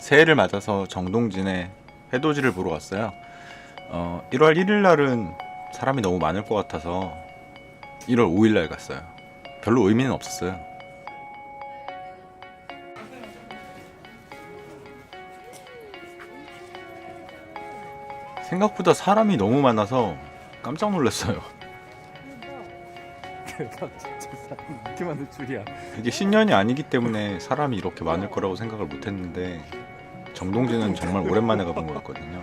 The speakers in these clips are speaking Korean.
새해를 맞아서 정동진의 해돋이를 보러 왔어요. 어, 1월 1일 날은 사람이 너무 많을 것 같아서 1월 5일 날 갔어요. 별로 의미는 없었어요. 생각보다 사람이 너무 많아서 깜짝 놀랐어요. 이렇게 많을 줄이야 이게 신년이 아니기 때문에 사람이 이렇게 많을 거라고 생각을 못 했는데 정동진은 정말 오랜만에 가본 거였거든요.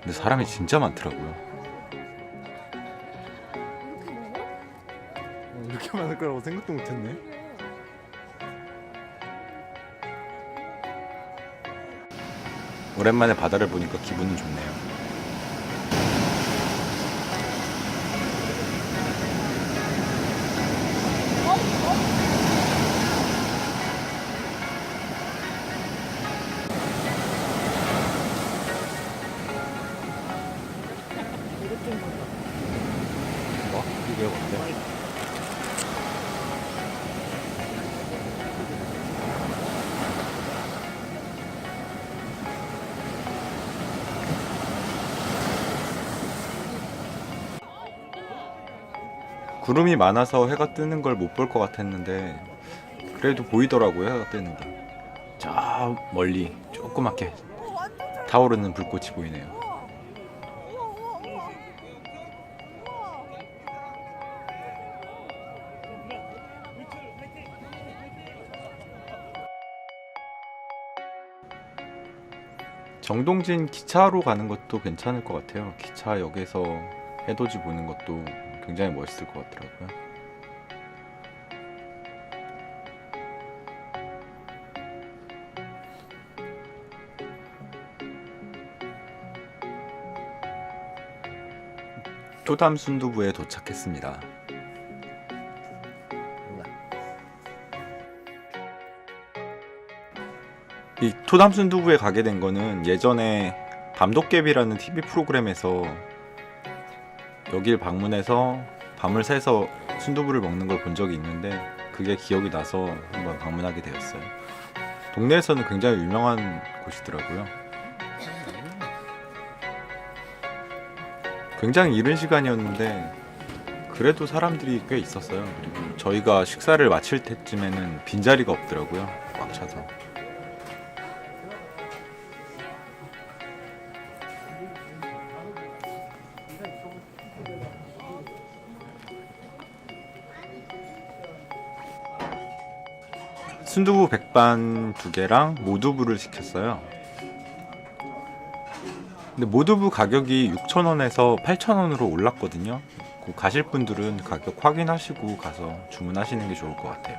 근데 사람이 진짜 많더라고요. 어, 이렇게 많을 거라고 생각도 못했네 오랜만에 바다를 보니까 기분은 좋네요. 뭐? 이게 뭔데? 구름이 많아서 해가 뜨는 걸 못 볼 것 같았는데 그래도 보이더라고요 해가 뜨는 게. 저 멀리 조그맣게 타오르는 불꽃이 보이네요. 정동진 기차로 가는 것도 괜찮을 것 같아요. 기차역에서 해돋이 보는 것도 굉장히 멋있을 것 같더라고요. 토담 순두부에 도착했습니다. 이 토담 순두부에 가게 된 거는 예전에 밤도깨비라는 TV 프로그램에서 여길 방문해서 밤을 새서 순두부를 먹는 걸 본 적이 있는데 그게 기억이 나서 한번 방문하게 되었어요. 동네에서는 굉장히 유명한 곳이더라고요. 굉장히 이른 시간이었는데 그래도 사람들이 꽤 있었어요. 그리고 저희가 식사를 마칠 때쯤에는 빈자리가 없더라고요. 꽉 차서. 순두부 백반 두 개랑 모두부를 시켰어요. 근데 모두부 가격이 6,000원에서 8,000원으로 올랐거든요. 그 가실 분들은 가격 확인하시고 가서 주문하시는 게 좋을 것 같아요.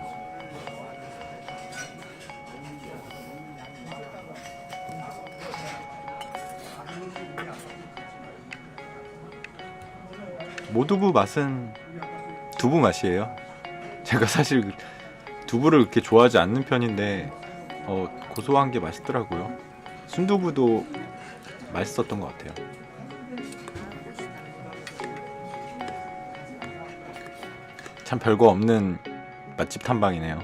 모두부 맛은 두부 맛이에요. 제가 사실 두부를 그렇게 좋아하지 않는 편인데 어, 고소한 게 맛있더라고요. 순두부도 맛있었던 것 같아요. 참 별거 없는 맛집 탐방이네요.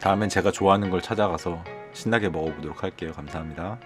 다음엔 제가 좋아하는 걸 찾아가서 신나게 먹어보도록 할게요. 감사합니다.